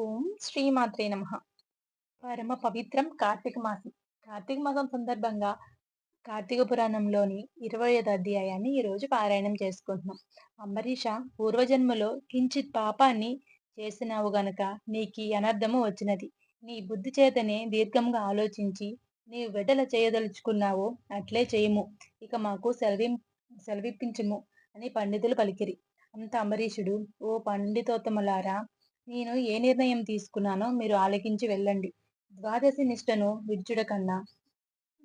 ఓం శ్రీమాత్రే నమ. పరమ పవిత్రం కార్తీక మాసం. కార్తీక మాసం సందర్భంగా కార్తీక పురాణంలోని ఇరవై ఐదు అధ్యాయాన్ని ఈరోజు పారాయణం చేసుకుంటున్నాం. అంబరీష పూర్వజన్మలో కించిత్ పాపాన్ని చేసినావు గనక నీకు అనర్థము వచ్చినది. నీ బుద్ధి చేతనే దీర్ఘంగా ఆలోచించి నీవు వెడల చేయదలుచుకున్నావో అట్లే చేయము. ఇక మాకు సెలవి సెలవిప్పించము అని పండితులు పలికిరి. అంత అంబరీషుడు ఓ పండితోత్తములారా నేను ఏ నిర్ణయం తీసుకున్నానో మీరు ఆలకించి వెళ్ళండి. ద్వాదశి నిష్టను విడుచుడ కన్నా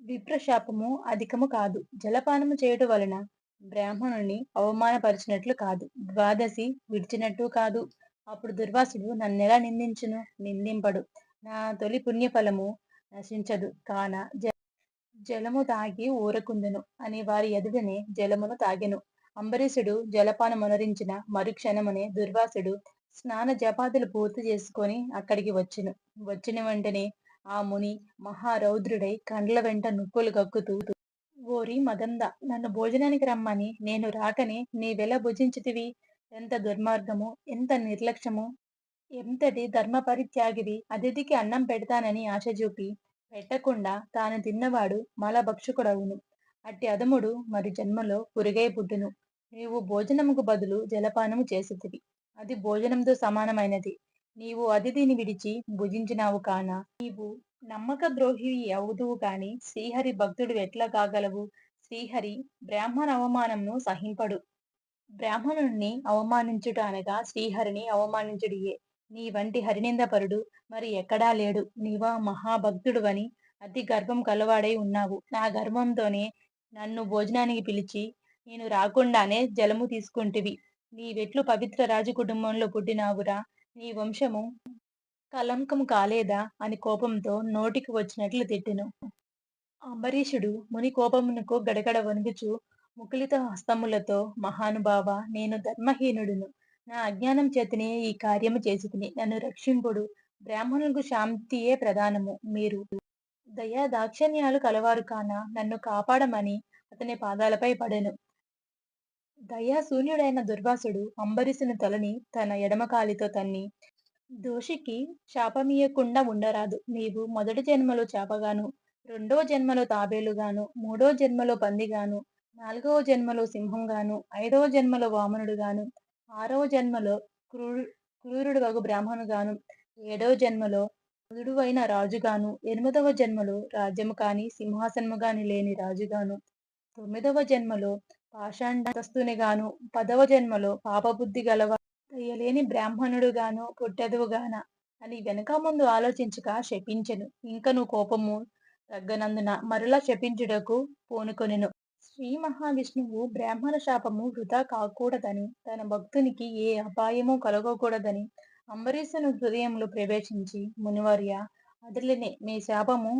విప్రశాపము అధికము కాదు. జలపానము చేయటం వలన బ్రాహ్మణుని అవమానపరిచినట్లు కాదు. ద్వాదశి విడిచినట్టు కాదు. అప్పుడు దుర్వాసుడు నన్నెలా నిందించును? నిందింపడు. నా తొలి పుణ్యఫలము నశించదు. కాన జలము తాగి ఊరకుందును అని వారి ఎదుటనే జలమును తాగెను. అంబరీషుడు జలపానమునరించిన మరుక్షణమునే దుర్వాసుడు స్నాన జపాదులు పూర్తి చేసుకొని అక్కడికి వచ్చెను. వచ్చిన వెంటనే ఆ ముని మహారౌద్రుడై కండ్ల వెంట నుప్పులు గక్కుతూ ఓరి మదంద నన్ను భోజనానికి రమ్మని నేను రాకనే నీవెలా భుజించితివి? ఎంత దుర్మార్గము ఎంత నిర్లక్ష్యము ఎంతటి ధర్మ పరిత్యాగివి అతిథికి అన్నం పెడతానని ఆశ చూపి పెట్టకుండా తాను తిన్నవాడు మలభక్షకుడవును. అట్టి అదముడు మరి జన్మలో పురుగై పుట్టును. నీవు భోజనముకు బదులు జలపానము చేసితివి. అది భోజనంతో సమానమైనది. నీవు అతిథిని విడిచి భుజించినావు కాన? నీవు నమ్మక ద్రోహి అవుదువు కాని శ్రీహరి భక్తుడు ఎట్లా కాగలవు? శ్రీహరి బ్రాహ్మణ అవమానంను సహింపడు. బ్రాహ్మణుణ్ణి అవమానించుట అనగా శ్రీహరిని అవమానించుడియే. నీ వంటి హరినిందపరుడు మరి ఎక్కడా లేడు. నీవా మహాభక్తుడువని అతి గర్వం కలవాడై ఉన్నావు. నా గర్వంతోనే నన్ను భోజనానికి పిలిచి నేను రాకుండానే జలము తీసుకుంటివి. నీవెట్లు పవిత్ర రాజు కుటుంబంలో పుట్టినావురా. నీ వంశము కలంకము కాలేదా అని కోపంతో నోటికి వచ్చినట్లు తిట్టెను. అంబరీషుడు ముని కోపమునకు గడగడ వణుగుచు ముకులిత హస్తములతో మహానుభావ నేను ధర్మహీనుడును. నా అజ్ఞానం చేతనే ఈ కార్యము చేసుకుని నన్ను రక్షింపుడు. బ్రాహ్మణులకు శాంతియే ప్రధానము. మీరు దయా దాక్షణ్యాలు కలవారు కాన? నన్ను కాపాడమని అతని పాదాలపై పడెను. దయాశూన్యుడైన దుర్వాసుడు అంబరీషుని తలని తన ఎడమకాలితో తన్ని దోషికి శాపమీయకుండా ఉండరాదు. నీవు మొదటి జన్మలో చేపగాను రెండో జన్మలో తాబేలుగాను మూడో జన్మలో పందిగాను నాలుగవ జన్మలో సింహంగాను ఐదవ జన్మలో వామనుడుగాను ఆరవ జన్మలో క్రూరు క్రూరుడు వగు బ్రాహ్మణుగాను ఏడవ జన్మలో అయిన రాజుగాను ఎనిమిదవ జన్మలో రాజ్యము కాని సింహాసనము కాని లేని రాజుగాను తొమ్మిదవ జన్మలో పాషాండస్తునిగాను పదవ జన్మలో పాపబుద్ధి గలవ బ్రాహ్మణుడు బ్రాహ్మణుడుగాను పుట్టెదువుగాన అని వెనక ముందు ఆలోచించక శపించెను. ఇంకను కోపము తగ్గనందున మరలా శపించుటకు పూనుకొనెను. శ్రీ మహావిష్ణువు బ్రాహ్మణ శాపము వృధా కాకూడదని తన భక్తునికి ఏ అపాయము కలగకూడదని అంబరీషుని హృదయంలో ప్రవేశించి మునివర్య అదిలినే మీ శాపము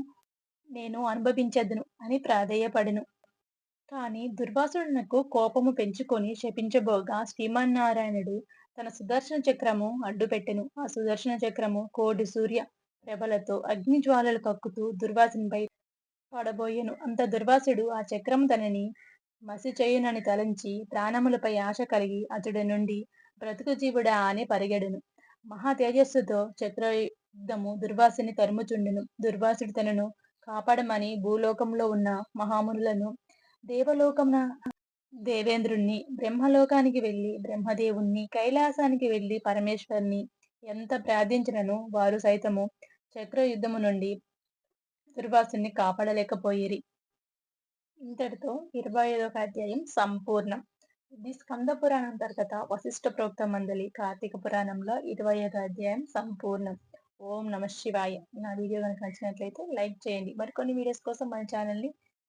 నేను అనుభవించదును అని ప్రాధేయపడెను. కాని దుర్వాసుడునకు కోపము పెంచుకొని శపించబోగా శ్రీమన్నారాయణుడు తన సుదర్శన చక్రము అడ్డుపెట్టెను ఆ సుదర్శన చక్రము కోడి సూర్య ప్రభలతో అగ్ని జ్వాలలు కక్కుతూ దుర్వాసునిపై పడబోయెను. అంత దుర్వాసుడు ఆ చక్రము తనని మసి చేయునని తలంచి ప్రాణములపై ఆశ కలిగి అతడి నుండి బ్రతుకు జీవుడా అని పరిగెడును. మహా తేజస్సుతో చక్రయుద్ధము దుర్వాసుని తరుముచుండెను. దుర్వాసుడు తనను కాపాడమని భూలోకంలో ఉన్న మహామునులను దేవలోకమున దేవేంద్రుణ్ణి బ్రహ్మలోకానికి వెళ్ళి బ్రహ్మదేవుణ్ణి కైలాసానికి వెళ్ళి పరమేశ్వరుని ఎంత ప్రార్థించినను వారు సైతము చక్రయుద్ధము నుండి దుర్వాసుని కాపాడలేకపోయిరి. ఇంతటితో ఇరవై ఐదవ అధ్యాయం సంపూర్ణం. ఇది స్కంద పురాణ అంతర్గత వశిష్ట ప్రోక్త మండలి కార్తీక పురాణంలో ఇరవై ఐదో అధ్యాయం సంపూర్ణం. ఓం నమ శివాయ. నా వీడియో కనుక నచ్చినట్లయితే లైక్ చేయండి. మరికొన్ని వీడియోస్ కోసం మన ఛానల్ని